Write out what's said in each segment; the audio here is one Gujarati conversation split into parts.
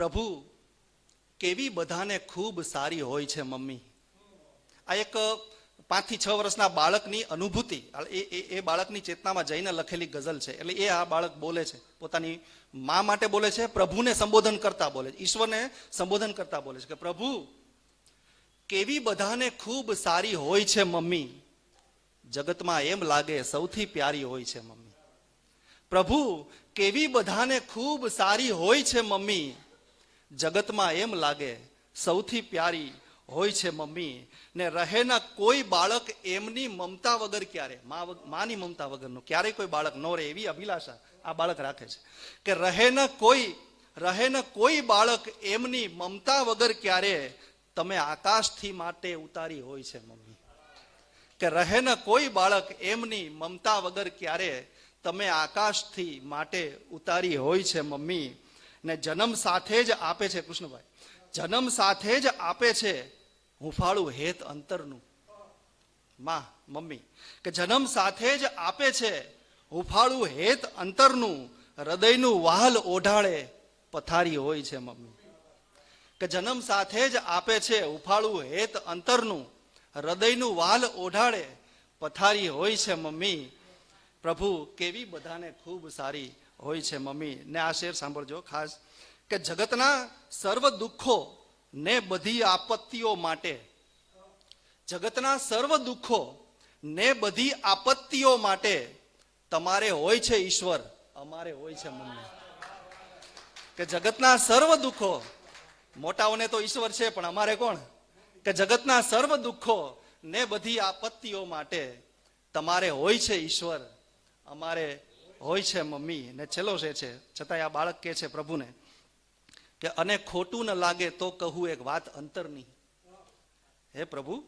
પ્રભુ, કેવી બધાને ખૂબ સારી હોય છે, મમ્મી. આ એક પાંચથી છ વર્ષના બાળકની અનુભૂતિ એ એ એ બાળકની ચેતનામાં જઈને લખેલી ગઝલ છે. એટલે એ આ બાળક બોલે છે. પોતાની મા માટે બોલે છે, પ્રભુને સંબોધન કરતા બોલે છે. ઈશ્વરને સંબોધન કરતા બોલે છે કે, પ્રભુ, કેવી બધાને ખૂબ સારી હોય છે, મમ્મી. જગતમાં એમ લાગે સૌથી પ્યારી હોય છે, મમ્મી. પ્રભુ, કેવી બધાને ખૂબ સારી હોય છે, મમ્મી. જગતમાં એમ લાગે, સૌથી પ્યારી હોય છે મમ્મી ને રહેના કોઈ બાળક એમની મમતા વગર ક્યારે? માની મમતા વગરનું. ક્યારેય કોઈ બાળક ન રહે એવી અભિલાષા આ બાળક રાખે છે. કે રહે ન કોઈ રહે ન કોઈ બાળક એમની મમતા વગર ક્યારે તમે આકાશથી માટે ઉતારી હોય છે મમ્મી. કે રહે ન કોઈ બાળક એમની મમતા વગર ક્યારે તમે આકાશથી માટે ઉતારી હોય છે મમ્મી ને જન્મ સાથે જ આપે છે કૃષ્ણભાઈ. જન્મ સાથે જ આપે છે હુંફાળું હેત અંતરનું. માં, મમ્મી. કે જન્મ સાથે જ આપે છે હુંફાળું હેત અંતરનું, હૃદયનું વાહલ ઓઢાળે પથારી હોય છે મમ્મી. કે જન્મ સાથે જ આપે છે હુંફાળું હેત અંતરનું, હૃદયનું વાલ ઓઢાળે પથારી હોય છે મમ્મી. પ્રભુ, કેવી બધાને ખૂબ સારી હોય છે, મમ્મી. ને આ શેર સાંભળજો. ખાસ કે જગતના સર્વ દુઃખો ને બધી આપત્તિઓ માટે, જગતના સર્વ દુઃખો ને બધી આપત્તિઓ માટે તમારે હોય છે ઈશ્વર. અમારે હોય છે, મમ્મી. કે જગતના સર્વ દુઃખો, મોટાઓને તો ઈશ્વર છે, પણ અમારે કોણ? કે જગતના સર્વ દુઃખો ને બધી આપત્તિઓ માટે તમારે હોય છે ઈશ્વર. અમારે હોય છે મમ્મી, ને છેલ્લો જે છે, છતાંય આ બાળક કે છે પ્રભુને કે અને ખોટું ન લાગે તો કહું એક વાત અંતરની. હે પ્રભુ,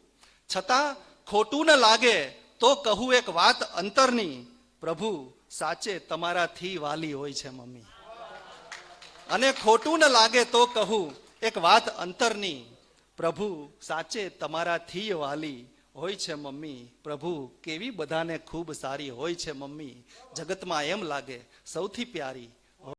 છતાં ખોટું ન લાગે તો કહું એક વાત અંતરની. પ્રભુ, સાચે તમારાથી વાલી હોય છે મમ્મી. અને ખોટું ન લાગે તો કહું એક વાત અંતરની. પ્રભુ, સાચે તમારાથી વાલી હોય છે મમ્મી, પ્રભુ, કેવી બધાને ખૂબ સારી હોય છે મમ્મી. જગતમાં એમ લાગે, સૌથી પ્યારી.